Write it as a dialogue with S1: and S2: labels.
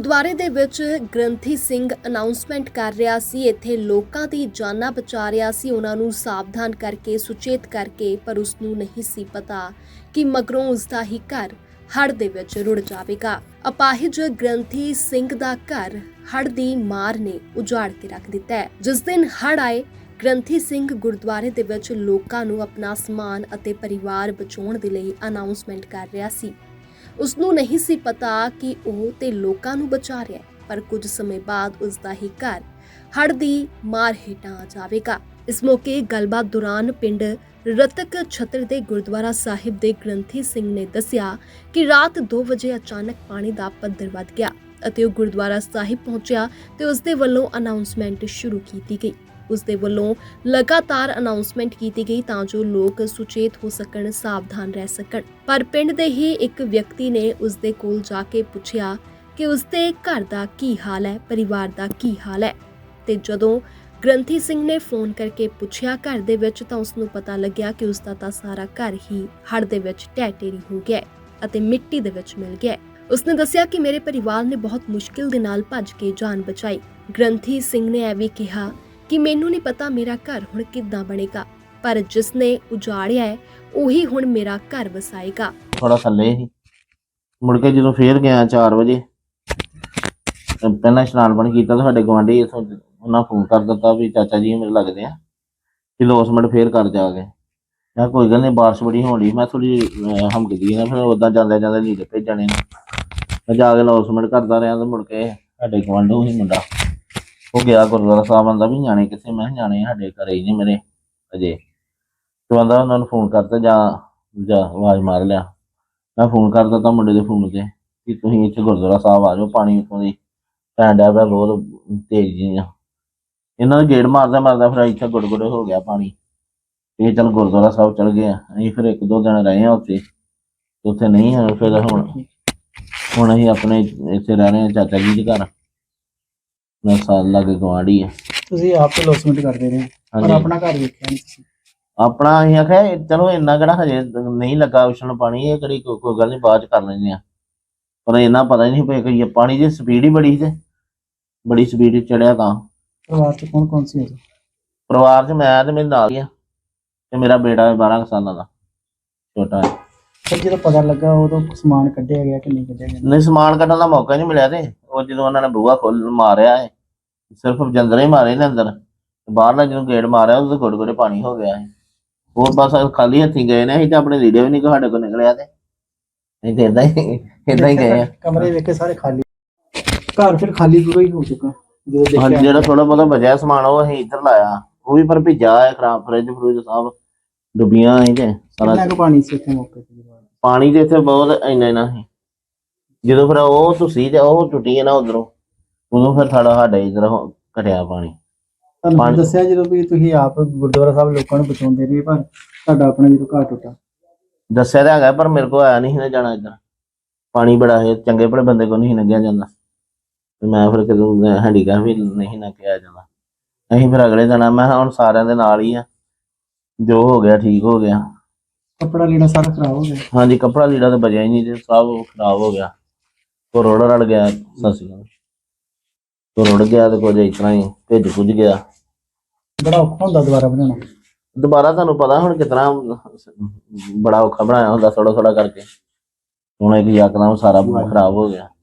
S1: ਗੁਰਦੁਆਰੇ ਦੇ ਵਿੱਚ ਗ੍ਰੰਥੀ ਸਿੰਘ ਅਨਾਉਂਸਮੈਂਟ ਕਰ ਰਿਹਾ ਸੀ। ਇੱਥੇ ਲੋਕਾਂ ਦੀ ਜਾਨਾਂ ਬਚਾ ਰਿਹਾ ਸੀ। ਉਹਨਾਂ ਨੂੰ ਸਾਵਧਾਨ ਕਰਕੇ, ਸੁਚੇਤ ਕਰਕੇ, ਪਰ ਉਸ ਨੂੰ ਨਹੀਂ ਸੀ ਪਤਾ ਕਿ ਮਗਰੋਂ ਉਸ ਦਾ ਹੀ ਘਰ ਹੜ੍ਹ ਦੇ ਵਿੱਚ ਰੁੜ ਜਾਵੇਗਾ। ਅਪਾਹਿਜ ਗ੍ਰੰਥੀ ਸਿੰਘ ਦਾ ਘਰ ਹੜ ਦੀ ਮਾਰ ਨੇ ਉਜਾੜ ਕੇ ਰੱਖ ਦਿੱਤਾ ਹੈ। ਜਿਸ ਦਿਨ ਹੜ ਆਏ, ਗ੍ਰੰਥੀ ਸਿੰਘ ਗੁਰਦੁਆਰੇ ਦੇ ਵਿੱਚ ਲੋਕਾਂ ਨੂੰ ਆਪਣਾ ਸਮਾਨ ਅਤੇ ਪਰਿਵਾਰ ਬਚਾਉਣ ਦੇ ਲਈ ਅਨਾਉਂਸਮੈਂਟ ਕਰ ਰਿਹਾ ਸੀ। ਉਸ ਨੂੰ ਨਹੀਂ ਸੀ ਪਤਾ ਕਿ ਉਹ ਤੇ ਲੋਕਾਂ ਨੂੰ ਬਚਾ ਰਿਹਾ ਹੈ, ਪਰ ਕੁਝ ਸਮੇਂ ਬਾਅਦ ਉਸ ਦਾ ਹੀ ਘਰ ਹੜ੍ਹ ਦੀ ਮਾਰ ਹੇਠਾਂ ਆ ਜਾਵੇਗਾ। ਇਸ ਮੌਕੇ ਗੱਲਬਾਤ ਦੌਰਾਨ ਪਿੰਡ ਰਤਕ ਛਤਰ ਦੇ ਗੁਰਦੁਆਰਾ ਸਾਹਿਬ ਦੇ ਗ੍ਰੰਥੀ ਸਿੰਘ ਨੇ ਦੱਸਿਆ ਕਿ ਰਾਤ 2 ਵਜੇ ਅਚਾਨਕ ਪਾਣੀ ਦਾ ਪੱਧਰ ਵੱਧ ਗਿਆ ਅਤੇ ਉਹ ਗੁਰਦੁਆਰਾ ਸਾਹਿਬ ਪਹੁੰਚਿਆ ਤੇ ਉਸ ਦੇ ਵੱਲੋਂ ਅਨਾਉਂਸਮੈਂਟ ਸ਼ੁਰੂ ਕੀਤੀ ਗਈ। ਉਸ ਦੇ ਵੱਲੋਂ ਲਗਾਤਾਰ ਅਨਾਉਂਸਮੈਂਟ ਕੀਤੀ ਗਈ ਤਾਂ ਜੋ ਲੋਕ ਸੁਚੇਤ ਹੋ ਸਕਣ, ਸਾਵਧਾਨ ਰਹਿ ਸਕਣ। ਪਰ ਪਿੰਡ ਦੇ ਹੀ ਇੱਕ ਵਿਅਕਤੀ ਨੇ ਉਸ ਦੇ ਕੋਲ ਜਾ ਕੇ ਪੁੱਛਿਆ ਕਿ ਉਸ ਦੇ ਘਰ ਦਾ ਕੀ ਹਾਲ ਹੈ, ਪਰਿਵਾਰ ਦਾ ਕੀ ਹਾਲ ਹੈ? ਤੇ ਜਦੋਂ ਗ੍ਰੰਥੀ ਸਿੰਘ ਨੇ ਫੋਨ ਕਰਕੇ ਪੁੱਛਿਆ ਘਰ ਦੇ ਵਿੱਚ ਤਾਂ ਉਸ ਨੂੰ ਪਤਾ ਲੱਗਿਆ ਕਿ ਉਸ ਦਾ ਤਾਂ ਸਾਰਾ ਘਰ ਹੀ ਹੜ ਦੇ ਵਿੱਚ ਢਹਿ ਹੋ ਗਿਆ ਅਤੇ ਮਿੱਟੀ ਦੇ ਵਿੱਚ ਮਿਲ ਗਿਆ ਉਸਨੇ ਦੱਸਿਆ ਕਿ ਮੇਰੇ ਪਰਿਵਾਰ ਨੇ ਬਹੁਤ ਮੁਸ਼ਕਿਲ ਦੇ ਨਾਲ ਭੱਜ ਕੇ ਜਾਨ ਬਚਾਈ। ਗ੍ਰੰਥੀ ਸਿੰਘ ਨੇ ਇਹ ਵੀ ਕਿਹਾ ਕਿ ਮੈਨੂੰ ਨਹੀਂ ਪਤਾ ਮੇਰਾ ਘਰ ਹੁਣ ਕਿੱਦਾਂ ਬਣੇਗਾ, ਪਰ ਜਿਸ ਨੇ ਉਜਾੜਿਆ ਹੈ, ਉਹੀ ਹੁਣ ਮੇਰਾ ਘਰ ਵਸਾਏਗਾ।
S2: ਥੋੜਾ ਥੱਲੇ ਸੀ ਮੁੜ ਕੇ ਜਦੋਂ ਫੇਰ ਗਿਆ 4 ਵਜੇ, ਤੇ ਪਹਿਲਾਂ ਇਸ਼ਨਾਨ ਪਾਣੀ ਕੀਤਾ ਤਾਂ ਸਾਡੇ ਗਵਾਂਢੀ ਇਥੋਂ ਉਹਨਾਂ ਫੋਨ ਕਰ ਦਿੱਤਾ ਵੀ ਚਾਚਾ ਜੀ ਮੇਰੇ ਲੱਗਦੇ ਆ, ਕਿ ਲੋਸਮੈਂਟ ਫੇਰ ਕਰ ਜਾ ਕੇ। ਮੈਂ ਕਿਹਾ ਕੋਈ ਗੱਲ ਨਹੀਂ, ਬਾਰਿਸ਼ ਬੜੀ ਹੋਣ ਡਈ, ਮੈਂ ਥੋੜੀ ਹਮਕਦੀ ਨਾ, ਫਿਰ ਉਦਾਂ ਜਾਂਦੇ ਜਾਂਦੇ ਲੀੜੇ ਭੇਜਣੇ ਨੇ ਮੈਂ ਜਾ ਕੇ ਲੋਸਮੈਂਟ ਕਰਦਾ ਰਿਹਾ ਤੇ ਮੁੜ ਕੇ ਸਾਡੇ ਗਵਾਂਢੋਂ ਹੀ ਮੁੰਡਾ ਉਹ ਗਿਆ, ਗੁਰਦੁਆਰਾ ਸਾਹਿਬ ਆਂਦਾ ਵੀ ਨਿਆਣੇ ਕਿੱਥੇ? ਮੈਂ ਕਿਹਾ ਨਿਆਣੇ ਸਾਡੇ ਘਰੇ ਹੀ ਨੇ ਮੇਰੇ ਅਜੇ ਤੇ ਆਂਦਾ ਉਹਨਾਂ ਨੂੰ ਫੋਨ ਕਰਤਾ ਜਾਂ ਜਾਂ ਆਵਾਜ਼ ਮਾਰ ਲਿਆ। ਮੈਂ ਫੋਨ ਕਰ ਦਿੱਤਾ ਮੁੰਡੇ ਦੇ ਫੋਨ ਤੇ ਕਿ ਤੁਸੀਂ ਇੱਥੇ ਗੁਰਦੁਆਰਾ ਸਾਹਿਬ ਆ ਜਾਓ, ਪਾਣੀ ਉੱਤੋਂ ਦੀ ਪੈਣ ਪਿਆ ਬਹੁਤ ਤੇਜ਼ ਜੀ ਆ ਇਹਨਾਂ ਨੇ ਗੇੜ ਮਾਰਦਾ ਮਾਰਦਾ ਫਿਰ ਇੱਥੇ ਗੁੜਗੁੜੇ ਹੋ ਗਿਆ ਪਾਣੀ। ਇਹ ਚਲ ਗੁਰਦੁਆਰਾ ਸਾਹਿਬ ਚਲ ਗਏ ਆ। ਅਸੀਂ ਫਿਰ ਇੱਕ ਦੋ ਦਿਨ ਰਹੇ ਆ ਉੱਥੇ। ਉੱਥੇ ਨਹੀਂ ਹੈ ਫਿਰ ਹੁਣ ਹੁਣ ਅਸੀਂ ਆਪਣੇ ਇੱਥੇ ਰਹਿ ਰਹੇ ਆ ਚਾਚਾ ਜੀ ਦੇ ਘਰ। ਮੈਂ ਸਾਲ ਲੱਗੇ ਗਵਾਂਢੀ ਆ।
S3: ਤੁਸੀਂ ਆਪ ਤੇ ਲੋਸਮੈਂਟ ਕਰਦੇ ਰਹੇ ਪਰ
S2: ਹਾਂਜੀ।
S3: ਆਪਣਾ ਘਰ ਵੇਖਿਆ ਨਹੀਂ ਤੁਸੀਂ।
S2: ਆਪਣਾ ਅਸੀਂ ਆਖਿਆ ਚਲੋ ਇੰਨਾ ਕਿਹੜਾ ਹਜੇ ਨਹੀਂ ਲੱਗਾ ਉਛਣ ਪਾਣੀ ਇਹ ਕਿਹੜੀ ਕੋਈ ਕੋਈ ਗੱਲ ਨਹੀਂ ਬਾਅਦ ਚ ਕਰ ਲੈਂਦੇ ਆ। ਪਰ ਇਹਨਾਂ ਪਤਾ ਹੀ ਨਹੀਂ ਪਿਆ ਕਿ ਇਹ ਪਾਣੀ ਦੀ ਸਪੀਡ ਹੀ ਬੜੀ ਸੀ। ਬੜੀ ਸਪੀਡ ਚੜਿਆ ਤਾਂ।
S3: ਪਰਿਵਾਰ ਚ ਕੌਣ ਕੌਣ ਸੀ ਉਦੋਂ?
S2: ਪਰਿਵਾਰ ਚ ਮੈਂ ਤੇ ਮੇਰੇ ਨਾਲ ਹੀ ਆ ਤੇ ਮੇਰਾ ਬੇਟਾ 12 ਕੁ ਸਾਲਾਂ ਦਾ ਛੋਟਾ ਹੈ
S3: ਫਿਰ ਜਦੋਂ ਪਤਾ ਲੱਗਾ ਉਦੋਂ ਸਮਾਨ ਕੱਢਿਆ ਗਿਆ ਕਿ ਨਹੀਂ ਕੱਢਿਆ ਗਿਆ?
S2: ਨਹੀਂ ਸਮਾਨ ਕੱਢਣ ਦਾ ਮੌਕਾ ਨਹੀਂ ਮਿਲਿਆ ਤੇ। ਉਹ ਜਦੋਂ ਉਹਨਾਂ ਨੇ ਬੂਹਾ ਖੋਲ ਮਾਰਿਆ ਹੈ ਸਿਰਫ ਜੰਦਰੇ ਹੀ ਮਾਰੇ ਨੇ ਅੰਦਰ। ਬਾਹਰਲਾ ਜਦੋਂ ਗੇਟ ਮਾਰਿਆ ਉਹਦੇ ਗੋੜੇ ਗੋੜੇ ਪਾਣੀ ਹੋ ਗਿਆ ਹੈ ਹੋਰ ਬਸ ਖਾਲੀ ਹੱਥੀ ਗਏ ਨੇ ਅਸੀਂ ਤਾਂ ਆਪਣੇ ਲੀੜੇ ਵੀ ਨਹੀਂ ਸਾਡੇ ਕੋਲ ਨਿਕਲਿਆ ਤੇ। ਨਹੀਂ ਤੇ ਇਦਾਂ ਹੀ ਇਦਾਂ ਹੀ ਗਏ ਆ।
S3: ਕਮਰੇ ਵੇਖੇ ਸਾਰੇ ਖਾਲੀ। ਘਰ ਫਿਰ ਖਾਲੀ ਪੂਰਾ ਹੀ ਹੋ ਚੁੱਕਾ ਜਦੋਂ ਦੇਖਿਆ।
S2: ਜਿਹੜਾ ਥੋੜਾ ਬਹੁਤਾ ਬਚਿਆ ਸਮਾਨ ਉਹ ਅਸੀਂ ਇੱਧਰ ਲਾਇਆ। ਉਹ ਵੀ ਪਰ ਭਿੱਜਾ ਹੈ ਖਰਾਬ ਫਰਿੱਜ ਫਰੂਜ ਸਭ ਡੁੱਬੀਆਂ ਸੀ ਤੇ ਸਾਰਾ
S3: ਪਾਣੀ ਸੀ ਉੱਥੇ ਮੌਕੇ ਤੇ?
S2: ਪਾਣੀ ਤੇ ਇੱਥੇ ਬਹੁਤ ਇੰਨਾ ਇੰਨਾ ਸੀ। ਜਦੋਂ ਫਿਰ ਉਹ ਤੁਸੀਂ ਤੇ ਉਹ ਟੁੱਟੀ ਹੈ ਨਾ ਉਧਰੋਂ ਉਦੋਂ ਫਿਰ ਸਾਡਾ ਸਾਡੇ ਇੱਧਰ ਘਟਿਆ ਪਾਣੀ।
S3: ਤੁਹਾਨੂੰ ਦੱਸਿਆ ਜਦੋਂ ਵੀ ਤੁਸੀਂ ਆਪ ਗੁਰਦੁਆਰਾ ਸਾਹਿਬ ਲੋਕਾਂ ਨੂੰ ਬਚਾਉਂਦੇ ਰਹੇ ਪਰ ਤੁਹਾਡਾ ਆਪਣਾ ਜਦੋਂ ਘਰ ਟੁੱਟਾ?
S2: ਦੱਸਿਆ ਤਾਂ ਹੈਗਾ ਪਰ ਮੇਰੇ ਕੋਲ ਆਇਆ ਨਹੀਂ ਨਾ ਜਾਣਾ ਇੱਧਰ। ਪਾਣੀ ਬੜਾ ਹੈ ਚੰਗੇ ਭਲੇ ਬੰਦੇ ਕੋਲ ਨਹੀਂ ਲੰਘਿਆ ਜਾਂਦਾ। ਤੇ ਮੈਂ ਫਿਰ ਕਦੋਂ ਹੈਂਡੀਕੈਪ ਵੀ ਨਹੀਂ ਨਾ ਕਿਹਾ ਜਾਂਦਾ। ਅਸੀਂ ਫਿਰ ਅਗਲੇ ਦਿਨ ਮੈਂ ਹੁਣ ਸਾਰਿਆਂ ਦੇ ਨਾਲ ਹੀ ਆ। ਜੋ ਹੋ ਗਿਆ ਠੀਕ ਹੋ ਗਿਆ।
S3: ਕੱਪੜਾ ਲੀੜਾ ਸਾਰਾ ਖਰਾਬ ਹੋ ਗਿਆ?
S2: ਹਾਂਜੀ ਕੱਪੜਾ ਲੀੜਾ ਤਾਂ ਬਚਿਆ ਹੀ ਨਹੀਂ ਤੇ ਸਭ ਖਰਾਬ ਹੋ ਗਿਆ। ਕੋ ਰੋੜ ਰੜ ਗਿਆ ਸਸੀ ਕੋ ਰੁੜ ਗਿਆ ਤੇ ਕੁਝ ਇਸ ਤਰ੍ਹਾਂ ਹੀ ਭਿੱਜ ਭੁੱਜ ਗਿਆ।
S3: ਬੜਾ ਔਖਾ ਹੁੰਦਾ ਦੁਬਾਰਾ ਬਣਾਉਣਾ।
S2: ਦੁਬਾਰਾ ਤੁਹਾਨੂੰ ਪਤਾ ਹੁਣ ਕਿਤਨਾ ਬੜਾ ਔਖਾ ਬਣਾਇਆ ਹੁੰਦਾ ਥੋੜਾ ਥੋੜਾ ਕਰਕੇ। ਹੁਣ ਇੱਕ ਯਕਦਮ ਸਾਰਾ ਖਰਾਬ ਹੋ ਗਿਆ।